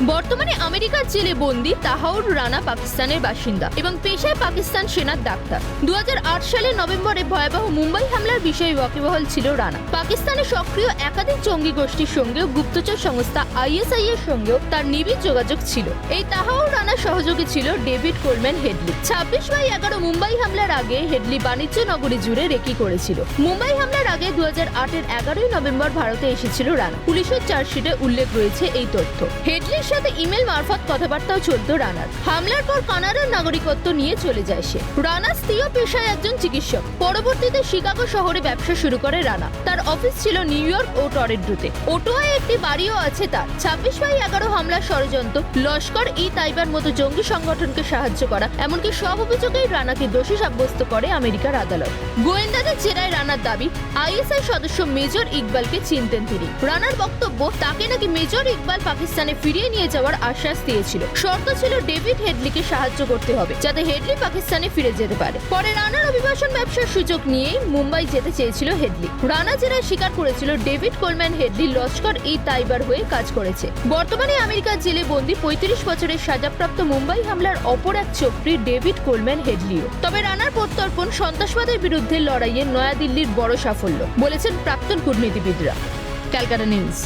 বর্তমানে আমেরিকার জেলে বন্দি তাহাউর রানা পাকিস্তানের বাসিন্দা এবং পেশায় পাকিস্তান সেনার ডাক্তার। দু হাজার আট সালের নভেম্বরে ভয়াবহ মুম্বাই হামলার বিষয়ে ওয়াকিবহল ছিল রানা। পাকিস্তানে সক্রিয় একাধিক জঙ্গি গোষ্ঠীর সঙ্গেও গুপ্তচর সংস্থা আইএসআই এর সঙ্গেও তার নিবিড় যোগাযোগ ছিল। এই তাহাউর রানার সহযোগী ছিল ডেভিড কোলম্যান হেডলি। ছাব্বিশ বাই এগারো মুম্বাই হামলার আগে হেডলি বাণিজ্য নগরী জুড়ে রেকি করেছিল। মুম্বাই হামলার আগে দু হাজার আটের এগারোই নভেম্বর ভারতে এসেছিল রানা। পুলিশের চার্জশিটে উল্লেখ রয়েছে এই তথ্য। সাথে ইমেল মারফত কথাবার্তাও চলত রানার। হামলার পর কানাডার নাগরিকত্ব নিয়ে চলে যায় সে। রানা স্ত্রীয় পেশায় একজন চিকিৎসক। পরবর্তীতে শিকাগো শহরে ব্যবসা শুরু করে রানা। তার অফিস ছিল নিউ ইয়র্ক ও টরেন্টোতে। ওটোয়ায় একটি বাড়িও আছে তার। ছাব্বিশ বাই এগারো হামলার ষড়যন্ত্র, লস্কর ই তাইবার মতো জঙ্গি সংগঠনকে সাহায্য করা, এমনকি সব অভিযোগেই রানাকে দোষী সাব্যস্ত করে আমেরিকার আদালত। গোয়েন্দাদের জেরায় রানার দাবি, আইএসআই সদস্য মেজর ইকবালকে চিনতেন তিনি। রানার বক্তব্য, তাকে নাকি মেজর ইকবাল পাকিস্তানে ফিরিয়ে নিয়ে যাওয়ার আশ্বাস দিয়েছিল। শর্ত ছিল ডেভিড হেডলিকে সাহায্য করতে হবে, যাতে হেডলি পাকিস্তানে ফিরে যেতে পারে। পরে রানার অভিবাসন ব্যবসার সুযোগ নিয়েই মুম্বাই যেতে চেয়েছিল হেডলি। রানা জেরায় স্বীকার করেছিল David Coleman Headley Lashkar e তাইবার হয়ে কাজ করেছে। বর্তমানে আমেরিকার জেলে বন্দি পঁয়ত্রিশ বছরের সাজাপ্রাপ্ত মুম্বাই হামলার অপর এক চক্রী ডেভিড কোলম্যান হেডলিও। তবে রানার প্রত্যর্পণ সন্ত্রাসবাদের বিরুদ্ধে লড়াইয়ে নয়াদিল্লির বড় সাফল্য, বলেছেন প্রাক্তন কূটনীতিবিদরা। ক্যালকাটা নিউজ।